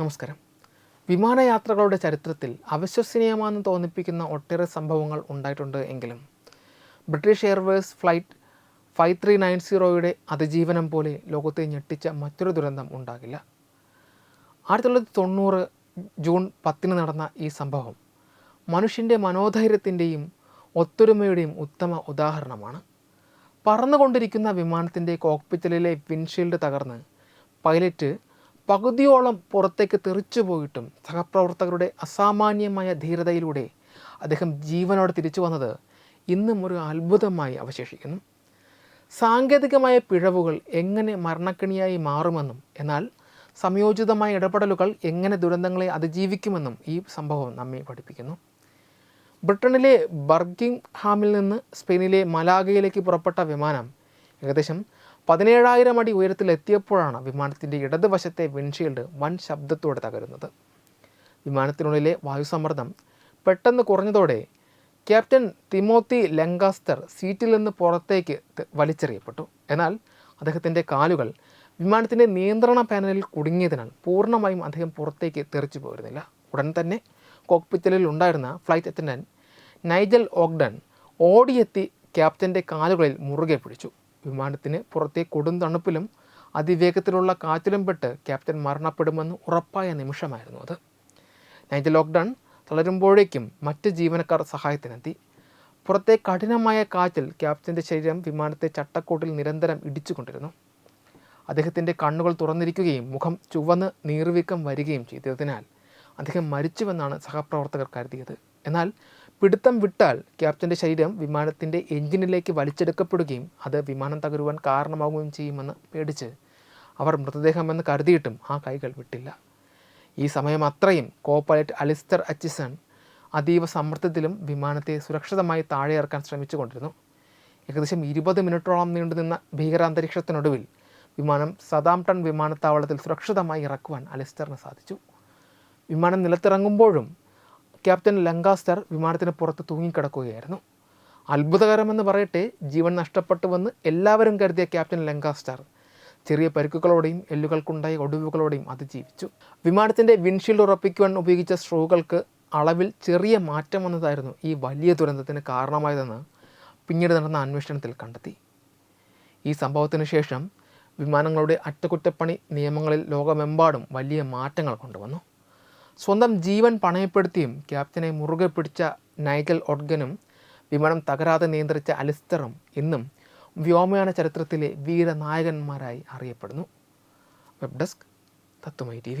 നമസ്കാരം. വിമാനയാത്രകളുടെ ചരിത്രത്തിൽ അവിശ്വസനീയമാണെന്ന് തോന്നിപ്പിക്കുന്ന ഒട്ടേറെ സംഭവങ്ങൾ ഉണ്ടായിട്ടുണ്ട് എങ്കിലും British Airways flight five three nine സീറോയുടെ അതിജീവനം പോലെ ലോകത്തെ ഞെട്ടിച്ച മറ്റൊരു ദുരന്തം ഉണ്ടാകില്ല. ആയിരത്തി തൊള്ളായിരത്തി തൊണ്ണൂറ് ജൂൺ പത്തിന് നടന്ന ഈ സംഭവം മനുഷ്യന്റെ മനോധൈര്യത്തിന്റെയും ഒത്തൊരുമയുടെയും ഉത്തമ ഉദാഹരണമാണ്. പറന്നുകൊണ്ടിരിക്കുന്ന വിമാനത്തിന്റെ കോക്പിറ്റലിലെ വിൻഷീൽഡ് തകർന്ന് പൈലറ്റ് പകുതിയോളം പുറത്തേക്ക് തെറിച്ചു പോയിട്ടും സഹപ്രവർത്തകരുടെ അസാമാന്യമായ ധീരതയിലൂടെ അദ്ദേഹം ജീവനോടെ തിരിച്ചു വന്നത് ഇന്നും ഒരു അത്ഭുതമായി അവശേഷിക്കുന്നു. സാങ്കേതികമായ പിഴവുകൾ എങ്ങനെ മരണക്കിണിയായി മാറുമെന്നും എന്നാൽ സംയോജിതമായ ഇടപെടലുകൾ എങ്ങനെ ദുരന്തങ്ങളെ അതിജീവിക്കുമെന്നും ഈ സംഭവം നമ്മെ പഠിപ്പിക്കുന്നു. ബ്രിട്ടനിലെ ബർഗിംഗ് ഹാമിൽ നിന്ന് സ്പെയിനിലെ മലാഗയിലേക്ക് പുറപ്പെട്ട വിമാനം ഏകദേശം പതിനേഴായിരം അടി ഉയരത്തിൽ എത്തിയപ്പോഴാണ് വിമാനത്തിന്റെ ഇടതുവശത്തെ വിൻഷീൽഡ് വൻ ശബ്ദത്തോടെ തകരുന്നത്. വിമാനത്തിനുള്ളിലെ വായുസമ്മർദ്ദം പെട്ടെന്ന് കുറഞ്ഞതോടെ ക്യാപ്റ്റൻ തിമോത്തി ലങ്കാസ്റ്റർ സീറ്റിൽ നിന്ന് പുറത്തേക്ക് വലിച്ചെറിയപ്പെട്ടു. എന്നാൽ അദ്ദേഹത്തിന്റെ കാലുകൾ വിമാനത്തിന്റെ നിയന്ത്രണ പാനലിൽ കുടുങ്ങിയതിനാൽ പൂർണമായും അദ്ദേഹം പുറത്തേക്ക് തെറിച്ചു പോയിരുന്നില്ല. ഉടൻ തന്നെ കോക്പിറ്റലിൽ ഉണ്ടായിരുന്ന ഫ്ലൈറ്റ് അറ്റൻഡന്റ് നൈജൽ ഓഗ്ഡൻ ഓടിയെത്തി ക്യാപ്റ്റന്റെ കാലുകളിൽ മുറുകെ പിടിച്ചു. വിമാനത്തിന് പുറത്തെ കൊടും തണുപ്പിലും അതിവേഗത്തിലുള്ള കാറ്റിലും പെട്ട് ക്യാപ്റ്റൻ മരണപ്പെടുമെന്ന് ഉറപ്പായ നിമിഷമായിരുന്നു അത്. നൈറ്റ് ലോക്ക്ഡൗൺ തളരുമ്പോഴേക്കും മറ്റ് ജീവനക്കാർ സഹായത്തിനെത്തി. പുറത്തെ കഠിനമായ കാറ്റിൽ ക്യാപ്റ്റന്റെ ശരീരം വിമാനത്തെ ചട്ടക്കൂട്ടിൽ നിരന്തരം ഇടിച്ചുകൊണ്ടിരുന്നു. അദ്ദേഹത്തിന്റെ കണ്ണുകൾ തുറന്നിരിക്കുകയും മുഖം ചുവന്ന് നീർവീക്കം വരികയും ചെയ്തതിനാൽ അദ്ദേഹം മരിച്ചുവെന്നാണ് സഹപ്രവർത്തകർ കരുതിയത്. എന്നാൽ പിടുത്തം വിട്ടാൽ ക്യാപ്റ്റന്റെ ശരീരം വിമാനത്തിന്റെ എഞ്ചിനിലേക്ക് വലിച്ചെടുക്കപ്പെടുകയും അത് വിമാനം തകരുവാൻ കാരണമാവുകയും ചെയ്യുമെന്ന് പേടിച്ച് അവർ മൃതദേഹമെന്ന് കരുതിയിട്ടും ആ കൈകൾ വിട്ടില്ല. ഈ സമയം അത്രയും കോ അലിസ്റ്റർ അച്ചിസൺ അതീവ സമ്മർദ്ദത്തിലും വിമാനത്തെ സുരക്ഷിതമായി താഴെ ഇറക്കാൻ ശ്രമിച്ചുകൊണ്ടിരുന്നു. ഏകദേശം ഇരുപത് മിനിറ്റോളം നീണ്ടുനിന്ന ഭീകരാന്തരീക്ഷത്തിനൊടുവിൽ വിമാനം സദാംടൺ വിമാനത്താവളത്തിൽ സുരക്ഷിതമായി ഇറക്കുവാൻ അലിസ്റ്ററിന് സാധിച്ചു. വിമാനം നിലത്തിറങ്ങുമ്പോഴും ക്യാപ്റ്റൻ ലങ്കാസ്റ്റർ വിമാനത്തിന് പുറത്ത് തൂങ്ങിക്കിടക്കുകയായിരുന്നു. അത്ഭുതകരമെന്ന് പറയട്ടെ ജീവൻ നഷ്ടപ്പെട്ടുവെന്ന് എല്ലാവരും കരുതിയ ക്യാപ്റ്റൻ ലങ്കാസ്റ്റർ ചെറിയ പരിക്കുകളോടെയും എല്ലുകൾക്കുണ്ടായ ഒടിവുകളോടെയും അതിജീവിച്ചു. വിമാനത്തിന്റെ വിൻഷീൽഡ് ഉറപ്പിക്കുവാൻ ഉപയോഗിച്ച സ്ട്രോകൾക്ക് അളവിൽ ചെറിയ മാറ്റം വന്നതായിരുന്നു ഈ വലിയ ദുരന്തത്തിന് കാരണമായതെന്ന് പിന്നീട് നടന്ന അന്വേഷണത്തിൽ കണ്ടെത്തി. ഈ സംഭവത്തിന് ശേഷം വിമാനങ്ങളുടെ അറ്റകുറ്റപ്പണി നിയമങ്ങളിൽ ലോകമെമ്പാടും വലിയ മാറ്റങ്ങൾ കൊണ്ടുവന്നു. സ്വന്തം ജീവൻ പണയപ്പെടുത്തിയും ക്യാപ്റ്റനെ മുറുകെ പിടിച്ച നൈഗൽ ഒഡ്ഗനും വിമാനം തകരാതെ നിയന്ത്രിച്ച അലിസ്റ്ററും ഇന്നും വ്യോമയാന ചരിത്രത്തിലെ വീരനായകന്മാരായി അറിയപ്പെടുന്നു. വെബ് ഡെസ്ക് തത്തുമൈ ടി